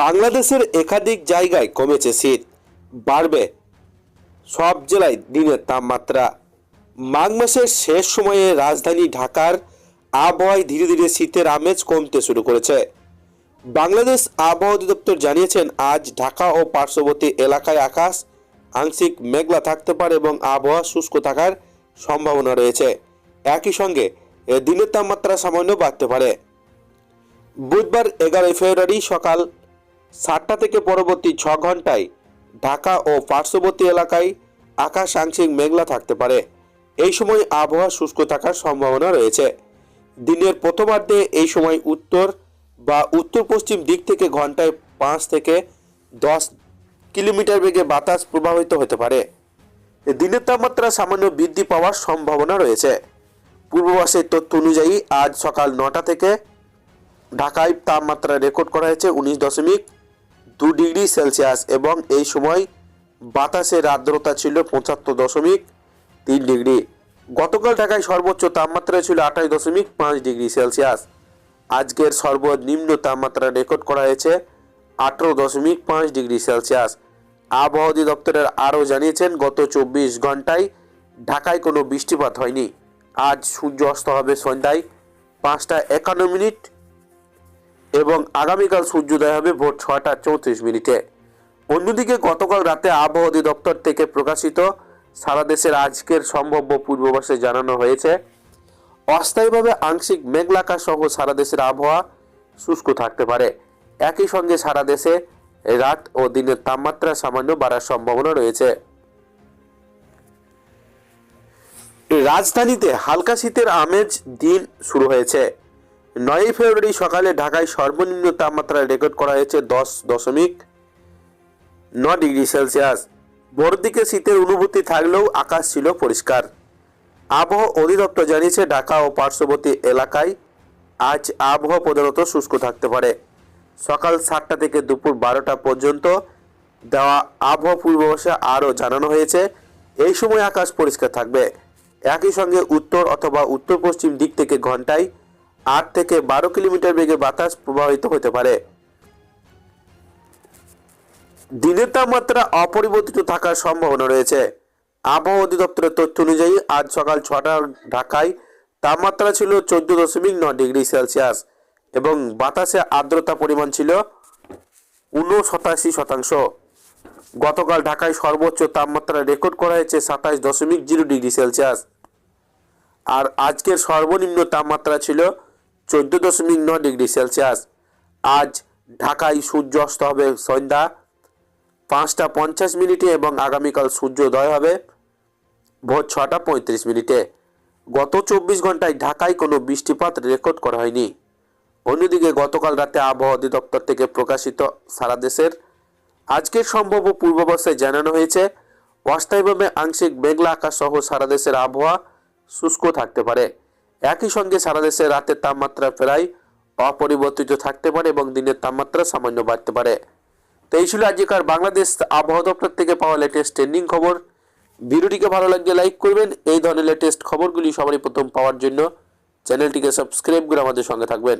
বাংলাদেশের একাধিক জায়গায় কমেছে শীত। বাড়বে সব জেলায় দিনের তাপমাত্রা। মাঘ মাসের শেষ সময়ে রাজধানী ঢাকার আবহাওয়ায় ধীরে ধীরে শীতের আমেজ কমতে শুরু করেছে। বাংলাদেশ আবহাওয়া অধিদপ্তর জানিয়েছেন, আজ ঢাকা ও পার্শ্ববর্তী এলাকায় আকাশ আংশিক মেঘলা থাকতে পারে এবং আবহাওয়া শুষ্ক থাকার সম্ভাবনা রয়েছে। একই সঙ্গে দিনের তাপমাত্রা সামান্য বাড়তে পারে। বুধবার এগারোই ফেব্রুয়ারি সকাল সাতটা থেকে পরবর্তী ছ ঘন্টায় ঢাকা ও পার্শ্ববর্তী এলাকায় আকাশ আংশিক মেঘলা থাকতে পারে। এই সময় আবহাওয়া শুষ্ক থাকার সম্ভাবনা রয়েছে। দিনের প্রথমার্ধে এই সময় উত্তর বা উত্তর পশ্চিম দিক থেকে ঘন্টায় পাঁচ থেকে দশ কিলোমিটার বেগে বাতাস প্রবাহিত হতে পারে। দিনের তাপমাত্রা সামান্য বৃদ্ধি পাওয়ার সম্ভাবনা রয়েছে। পূর্বাভাসের তথ্য অনুযায়ী আজ সকাল নটা থেকে ঢাকায় তাপমাত্রা রেকর্ড করা হয়েছে উনিশ দশমিক দু ডিগ্রি সেলসিয়াস এবং এই সময় বাতাসের আর্দ্রতা ছিল পঁচাত্তর দশমিক তিন ডিগ্রি। গতকাল ঢাকায় সর্বোচ্চ তাপমাত্রা ছিল আঠাশ দশমিক পাঁচ ডিগ্রি সেলসিয়াস। আজকের সর্বনিম্ন তাপমাত্রা রেকর্ড করা হয়েছে আঠারো দশমিক পাঁচ ডিগ্রি সেলসিয়াস। আবহাওয়া অধিদপ্তরের আরও জানিয়েছেন, গত চব্বিশ ঘন্টায় ঢাকায় কোনো বৃষ্টিপাত হয়নি। আজ সূর্য অস্ত হবে সন্ধ্যায় পাঁচটা একান্ন মিনিট। এবং আগামীকাল সূর্যোদয় হবে ভোর ছটা চৌত্রিশ মিনিটে। অন্যদিকে গতকাল রাতে আবহাওয়া অধিদপ্তর থেকে প্রকাশিত সারা দেশের আজকের সম্ভাব্য পূর্বাভাসে জানানো হয়েছে, অস্থায়ীভাবে আংশিক মেঘলাকা সহ সারা দেশের আবহাওয়া শুষ্ক থাকতে পারে। একই সঙ্গে সারা দেশে রাত ও দিনের তাপমাত্রা সামান্য বাড়ার সম্ভাবনা রয়েছে। রাজধানীতে হালকা শীতের আমেজ দিন শুরু হয়েছে। নয়ই ফেব্রুয়ারি সকালে ঢাকায় সর্বনিম্ন তাপমাত্রা রেকর্ড করা হয়েছে দশ দশমিক ন ডিগ্রি সেলসিয়াস। ভোর দিকে শীতের অনুভূতি থাকলেও আকাশ ছিল পরিষ্কার। আবহাওয়া অধিদপ্তর জানিয়েছে, ঢাকা ও পার্শ্ববর্তী এলাকায় আজ আবহাওয়া প্রধানত শুষ্ক থাকতে পারে। সকাল সাতটা থেকে দুপুর বারোটা পর্যন্ত দেওয়া আবহাওয়া পূর্বাভাসে আরও জানানো হয়েছে, এই সময় আকাশ পরিষ্কার থাকবে। একই সঙ্গে উত্তর অথবা উত্তর পশ্চিম দিক থেকে ঘন্টায় আট থেকে বারো কিলোমিটার বেগে বাতাস প্রবাহিত হতে পারে। দিনের তাপমাত্রা অপরিবর্তিত থাকার সম্ভাবনা রয়েছে। আবহাওয়া অধিদপ্তরের তথ্য অনুযায়ী আজ সকাল ছটার ঢাকায় তাপমাত্রা ছিল চোদ্দ দশমিক ন ডিগ্রি সেলসিয়াস এবং বাতাসে আর্দ্রতা পরিমাণ ছিল ঊনসতাশি শতাংশ। গতকাল ঢাকায় সর্বোচ্চ তাপমাত্রা রেকর্ড করা হয়েছে সাতাশ দশমিক জিরো ডিগ্রি সেলসিয়াস। আর আজকের সর্বনিম্ন তাপমাত্রা ছিল চোদ্দ দশমিক ন ডিগ্রি সেলসিয়াস। আজ ঢাকায় সূর্য অস্ত হবে সন্ধ্যা পাঁচটা পঞ্চাশ মিনিটে এবং আগামীকাল সূর্যোদয় হবে ভোর ছটা পঁয়ত্রিশ মিনিটে। গত চব্বিশ ঘন্টায় ঢাকায় কোনো বৃষ্টিপাত রেকর্ড করা হয়নি। অন্যদিকে গতকাল রাতে আবহাওয়া অধিদপ্তর থেকে প্রকাশিত সারা দেশের আজকের সম্ভাব্য পূর্বাভাসে জানানো হয়েছে, অস্থায়ীভাবে আংশিক মেঘলা আকাশ সহ সারা দেশের আবহাওয়া শুষ্ক থাকতে পারে। একই সঙ্গে সারা দেশে রাতের তাপমাত্রা প্রায় অপরিবর্তিত থাকতে পারে এবং দিনের তাপমাত্রা সামান্য বাড়তে পারে। তো এই ছিল আজকের বাংলাদেশ আবহাওয়া দপ্তর থেকে পাওয়া লেটেস্ট ট্রেন্ডিং খবর। ভিডিওটিকে ভালো লাগলে লাইক করবেন। এই ধরনের লেটেস্ট খবরগুলি সবারই প্রথম পাওয়ার জন্য চ্যানেলটিকে সাবস্ক্রাইব করে আমাদের সঙ্গে থাকবেন।